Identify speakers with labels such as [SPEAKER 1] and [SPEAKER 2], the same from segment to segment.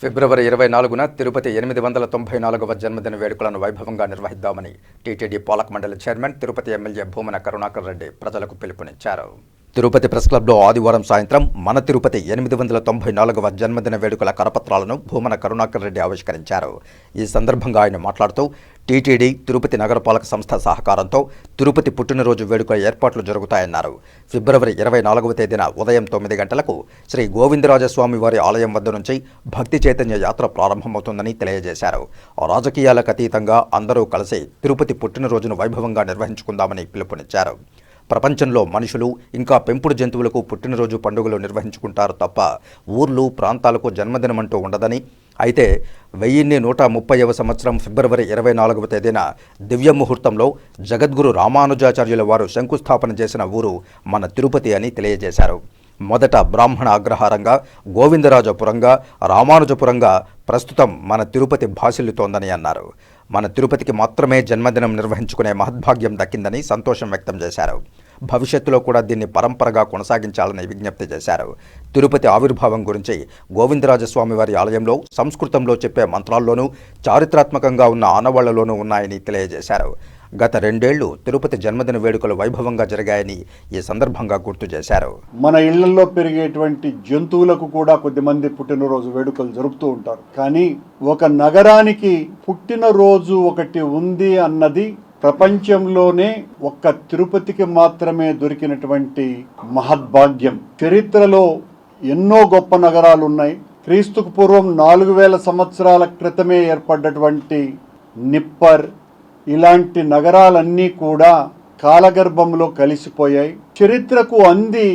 [SPEAKER 1] ఫిబ్రవరి ఇరవై నాలుగున తిరుపతి ఎనిమిది వందల తొంభై నాలుగవ జన్మదిన వేడుకలను వైభవంగా నిర్వహిద్దామని టీటీడీ పాలక మండలి చైర్మన్ తిరుపతి ఎమ్మెల్యే భూమన కరుణాకర్ రెడ్డి ప్రజలకు పిలుపునిచ్చారు. తిరుపతి ప్రెస్ క్లబ్లో ఆదివారం సాయంత్రం మన తిరుపతి ఎనిమిది వందల తొంభై నాలుగవ జన్మదిన వేడుకల కరపత్రాలను భూమన కరుణాకర్ రెడ్డి ఆవిష్కరించారు. ఈ సందర్భంగా ఆయన మాట్లాడుతూ టీటీడీ తిరుపతి నగరపాలక సంస్థ సహకారంతో తిరుపతి పుట్టినరోజు వేడుకల ఏర్పాట్లు జరుగుతాయన్నారు. ఫిబ్రవరి ఇరవై నాలుగవ తేదీన ఉదయం తొమ్మిది గంటలకు శ్రీ గోవిందరాజస్వామి వారి ఆలయం వద్ద నుంచి భక్తి చైతన్య యాత్ర ప్రారంభమవుతుందని తెలియజేశారు. రాజకీయాలకు అతీతంగా అందరూ కలిసి తిరుపతి పుట్టినరోజును వైభవంగా నిర్వహించుకుందామని పిలుపునిచ్చారు. ప్రపంచంలో మనుషులు ఇంకా పెంపుడు జంతువులకు పుట్టినరోజు పండుగలు నిర్వహించుకుంటారు తప్ప ఊర్లు ప్రాంతాలకు జన్మదినమంటూ ఉండదని అయితే వెయ్యిన్ని నూట ముప్పైవ సంవత్సరం ఫిబ్రవరి ఇరవై నాలుగవ తేదీన దివ్య ముహూర్తంలో జగద్గురు రామానుజాచార్యుల వారు శంకుస్థాపన చేసిన ఊరు మన తిరుపతి అని తెలియజేశారు. మొదట బ్రాహ్మణ అగ్రహారంగా గోవిందరాజపురంగా రామానుజపురంగా ప్రస్తుతం మన తిరుపతి భాసిల్లుతోందని అన్నారు. మన తిరుపతికి మాత్రమే జన్మదినం నిర్వహించుకునే మహద్భాగ్యం దక్కిందని సంతోషం వ్యక్తం చేశారు. భవిష్యత్తులో కూడా దీన్ని పరంపరగా కొనసాగించాలని విజ్ఞప్తి చేశారు. తిరుపతి ఆవిర్భావం గురించి గోవిందరాజస్వామివారి ఆలయంలో సంస్కృతంలో చెప్పే మంత్రాల్లోనూ చారిత్రాత్మకంగా ఉన్న ఆనవాళ్ళలోనూ ఉన్నాయని తెలియజేశారు. గత రెండేళ్ళు తిరుపతి జన్మదిన వేడుకలు వైభవంగా జరిగాయని ఈ సందర్భంగా గుర్తు చేశారు.
[SPEAKER 2] మన ఇళ్ళలో పెరిగేటువంటి జంతువులకు కూడా కొద్దిమంది పుట్టినరోజు వేడుకలు జరుపుతూ ఉంటారు. కానీ ఒక నగరానికి పుట్టినరోజు ఒకటి ఉంది అన్నది ప్రపంచంలోనే ఒక్క తిరుపతికి మాత్రమే దొరికినటువంటి మహద్భాగ్యం. చరిత్రలో ఎన్నో గొప్ప నగరాలు ఉన్నాయి క్రీస్తుకు పూర్వం నాలుగు వేల సంవత్సరాల క్రితమే ఏర్పడ్డటువంటి నిప్పర్ ఇలాంటి నగరాలన్నీ కూడా కాలగర్భంలో కలిసిపోయాయి. చరిత్రకు అంది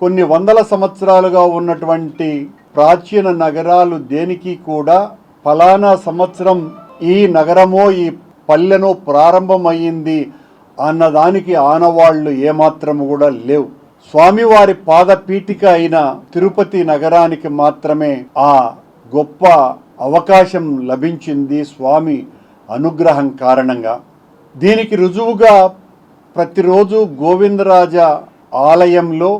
[SPEAKER 2] కొన్ని వందల సంవత్సరాలుగా ఉన్నటువంటి ప్రాచీన నగరాలు దేనికి కూడా ఫలానా సంవత్సరం ఈ నగరమో ఈ పల్లెను ప్రారంభమయ్యింది అన్నదానికి ఆనవాళ్ళు ఏమాత్రము కూడా లేవు. స్వామివారి పాదపీఠిక అయిన తిరుపతి నగరానికి మాత్రమే ఆ గొప్ప అవకాశం లభించింది స్వామి అనుగ్రహం కారణంగా. దీనికి రుజువుగా ప్రతిరోజు గోవిందరాజ ఆలయంలో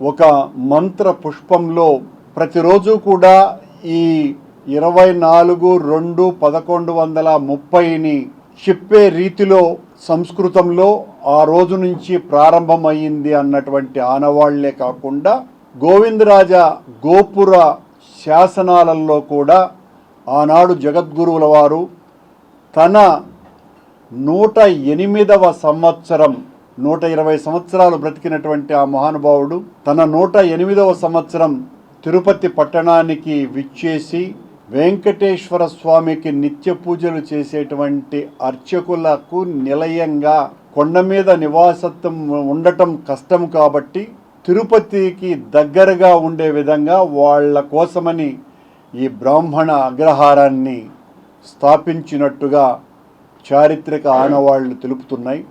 [SPEAKER 2] ఒక మంత్ర పుష్పంలో ప్రతిరోజు కూడా ఈ ఇరవై నాలుగు రెండు పదకొండు వందల ముప్పైని చెప్పే రీతిలో సంస్కృతంలో ఆ రోజు నుంచి ప్రారంభమైంది అన్నటువంటి ఆనవాళ్ళే కాకుండా గోవిందరాజ గోపుర శాసనాలలో కూడా ఆనాడు జగద్గురువుల వారు తన నూట ఎనిమిదవ సంవత్సరం నూట ఇరవై సంవత్సరాలు బ్రతికినటువంటి ఆ మహానుభావుడు తన నూట ఎనిమిదవ సంవత్సరం తిరుపతి పట్టణానికి విచ్చేసి వెంకటేశ్వర స్వామికి నిత్య పూజలు చేసేటువంటి అర్చకులకు నిలయంగా కొండ మీద నివాసత్వం ఉండటం కష్టం కాబట్టి తిరుపతికి దగ్గరగా ఉండే విధంగా వాళ్ళ కోసమని ఈ బ్రాహ్మణ అగ్రహారాన్ని స్థాపించినట్టుగా చారిత్రక ఆనవాళ్ళు తెలుపుతున్నాయి.